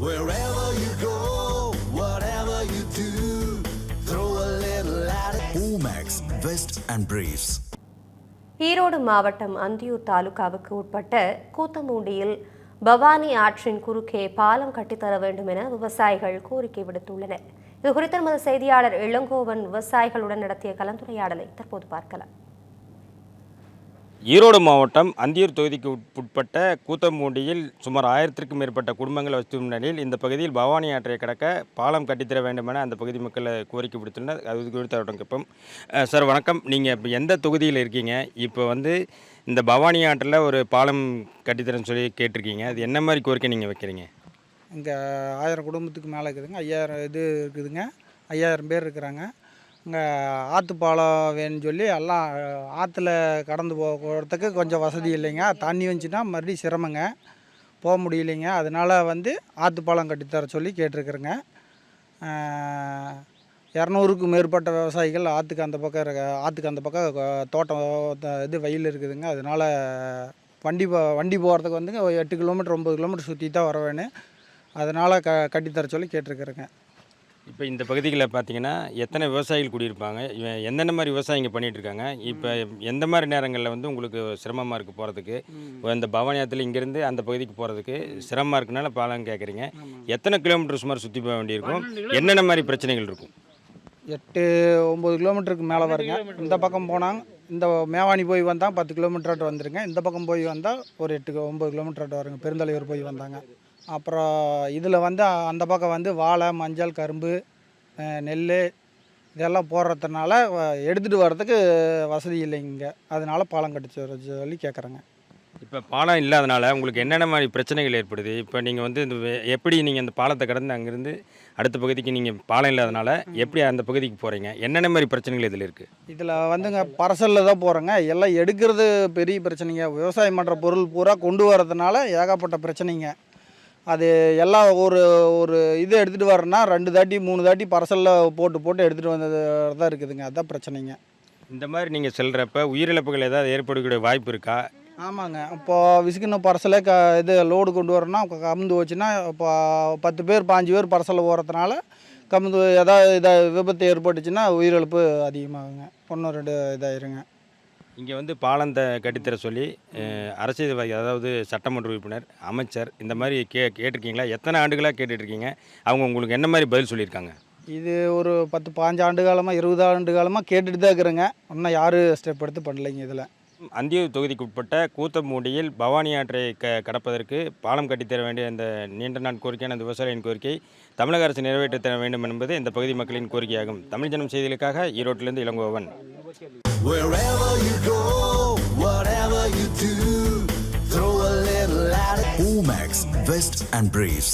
Wherever you go, whatever you do, throw a little at it. Omax, Vest and Briefs. Erode மாவட்டம் அந்தியூர் தாலுகாவுக்கு உட்பட்ட கூத்தமூண்டியில் பவானி ஆற்றின் குறுக்கே பாலம் கட்டித்தர வேண்டும் என விவசாயிகள் கோரிக்கை விடுத்துள்ளனர் இது குறித்து நமது செய்தியாளர் இளங்கோவன் விவசாயிகளுடன் நடத்திய கலந்துரையாடலை தற்போது பார்க்கலாம் ஈரோடு மாவட்டம் அந்தியூர் தொகுதிக்கு உட்- உட்பட்ட கூத்தம்பூண்டியில் சுமார் ஆயிரத்திற்கும் மேற்பட்ட குடும்பங்கள் வசிக்கும் நிலையில் இந்த பகுதியில் பவானி ஆற்றை கடக்க பாலம் கட்டித்தர வேண்டும் என அந்த பகுதி மக்களை கோரிக்கை விடுத்துள்ளனர். அது குறித்து கேட்போம். சார் வணக்கம். நீங்கள் இப்போ எந்த தொகுதியில் இருக்கீங்க? இப்போ வந்து இந்த பவானி ஆற்றில் ஒரு பாலம் கட்டித்தரேன்னு சொல்லி கேட்டிருக்கீங்க. அது என்ன மாதிரி கோரிக்கை நீங்கள் வைக்கிறீங்க? இங்கே ஆயிரம் குடும்பத்துக்கு மேலே இருக்குதுங்க. ஐயாயிரம் இது இருக்குதுங்க. ஐயாயிரம் பேர் இருக்கிறாங்க. இங்கே ஆற்று பாலம் வேணும்னு சொல்லி எல்லாம் ஆற்றுல கடந்து போகிறதுக்கு கொஞ்சம் வசதி இல்லைங்க. தண்ணி வந்துச்சுன்னா மறுபடியும் சிரமங்க. போக முடியலைங்க. அதனால் வந்து ஆற்று பாலம் கட்டித்தர சொல்லி கேட்டிருக்குறேங்க. இரநூறுக்கும் மேற்பட்ட விவசாயிகள் ஆற்றுக்கு அந்த பக்கம் இருக்க ஆற்றுக்கு அந்த பக்கம் தோட்டம் இது வயல் இருக்குதுங்க. அதனால் வண்டி போ வண்டி போகிறதுக்கு வந்துங்க ஒரு எட்டு கிலோமீட்டர் ஒம்பது கிலோமீட்டர் சுற்றி தான் வர வேணும் அதனால் க கட்டித்தர சொல்லி கேட்டிருக்குறேங்க. இப்போ இந்த பகுதிகளில் பார்த்தீங்கன்னா எத்தனை விவசாயிகள் குடியிருப்பாங்க? இவன் எந்தெந்த மாதிரி விவசாயிங்க பண்ணிட்டு இருக்காங்க இப்போ எந்த மாதிரி நேரங்களில் வந்து உங்களுக்கு சிரமமாக இருக்குது போகிறதுக்கு இந்த பவானியத்தில் இங்கேருந்து அந்த பகுதிக்கு போகிறதுக்கு சிரமமாக இருக்குனால பாலம் கேட்குறீங்க. எத்தனை கிலோமீட்டர் சுமார் சுற்றி போக வேண்டியிருக்கும்? என்னென்ன மாதிரி பிரச்சனைகள் இருக்கும்? எட்டு ஒம்பது கிலோமீட்டருக்கு மேலே வருங்க. இந்த பக்கம் போனாங்க இந்த மேவாணி போய் வந்தால் பத்து கிலோமீட்டர் வந்துருங்க. இந்த பக்கம் போய் வந்தால் ஒரு எட்டு ஒம்பது கிலோமீட்டர் வருங்க. பெருந்தலையூர் போய் வந்தாங்க. அப்புறம் இதில் வந்து அந்த பக்கம் வந்து வாழை மஞ்சள் கரும்பு நெல் இதெல்லாம் போடுறதுனால எடுத்துகிட்டு வர்றதுக்கு வசதி இல்லைங்க இங்கே. அதனால பாலம் கட்டி வர சொல்லி கேட்குறேங்க இப்போ பாலம் இல்லாதனால உங்களுக்கு என்னென்ன மாதிரி பிரச்சனைகள் ஏற்படுது? இப்போ நீங்கள் வந்து இந்த எப்படி நீங்கள் அந்த பாலத்தை கடந்து அங்கேருந்து அடுத்த பகுதிக்கு நீங்கள் பாலம் இல்லாதனால எப்படி அந்த பகுதிக்கு போகிறீங்க என்னென்ன மாதிரி பிரச்சனைகள் இதில் இருக்குது இதில் வந்துங்க பரசலில் தான் போகிறோங்க எல்லாம் எடுக்கிறது பெரிய பிரச்சனைங்க. விவசாயம் பண்ணுற பொருள் பூரா கொண்டு வரதுனால ஏகப்பட்ட பிரச்சனைங்க. அது எல்லாம் ஒரு ஒரு இது எடுத்துகிட்டு வரேன்னா ரெண்டு தாட்டி மூணு தாட்டி பரசலில் போட்டு போட்டு எடுத்துகிட்டு வந்தது தான் இருக்குதுங்க. அதுதான் பிரச்சனைங்க. இந்த மாதிரி நீங்கள் செல்கிறப்ப உயிரிழப்புகள் ஏதாவது ஏற்படக்கூடிய வாய்ப்பு இருக்கா? ஆமாங்க. இப்போ விசுக்குன்னு பரசலே க இது லோடு கொண்டு வரேன்னா கமுந்து வச்சுன்னா இப்போ பத்து பேர் பாஞ்சு பேர் பரசலில் போகிறதுனால கமுந்து ஏதாவது இதை விபத்து ஏற்பட்டுச்சுன்னா உயிரிழப்பு அதிகமாகுங்க. ஒன்று ரெண்டு இதாயிருங்க. இங்கே வந்து பாலத்தை கட்டித்தர சொல்லி அரசியல்வாதி அதாவது சட்டமன்ற உறுப்பினர் அமைச்சர் இந்த மாதிரி கே கேட்டிருக்கீங்களா? எத்தனை ஆண்டுகளாக கேட்டுட்ருக்கீங்க? அவங்க உங்களுக்கு என்ன மாதிரி பதில் சொல்லியிருக்காங்க? இது ஒரு பத்து பாஞ்சு ஆண்டு காலமாக இருபது ஆண்டு காலமாக கேட்டுட்டு தான் இருக்கிறேங்க. இன்னும் யாரும் ஸ்டெப் எடுத்து பண்ணலைங்க இதில். அந்தியூர் தொகுதிக்கு உட்பட்ட கூத்தமூடியில் பவானி ஆற்றை க கடப்பதற்கு பாலம் கட்டித்தர வேண்டிய இந்த நீண்ட நாள் கோரிக்கையான இந்த விவசாயிகளின் கோரிக்கை தமிழக அரசு நிறைவேற்றித் தர வேண்டும் என்பது இந்த பகுதி மக்களின் கோரிக்கையாகும் தமிழ் ஜனம் செய்திகளுக்காக ஈரோட்டிலிருந்து Elangovan. Omax, Vest and Briefs.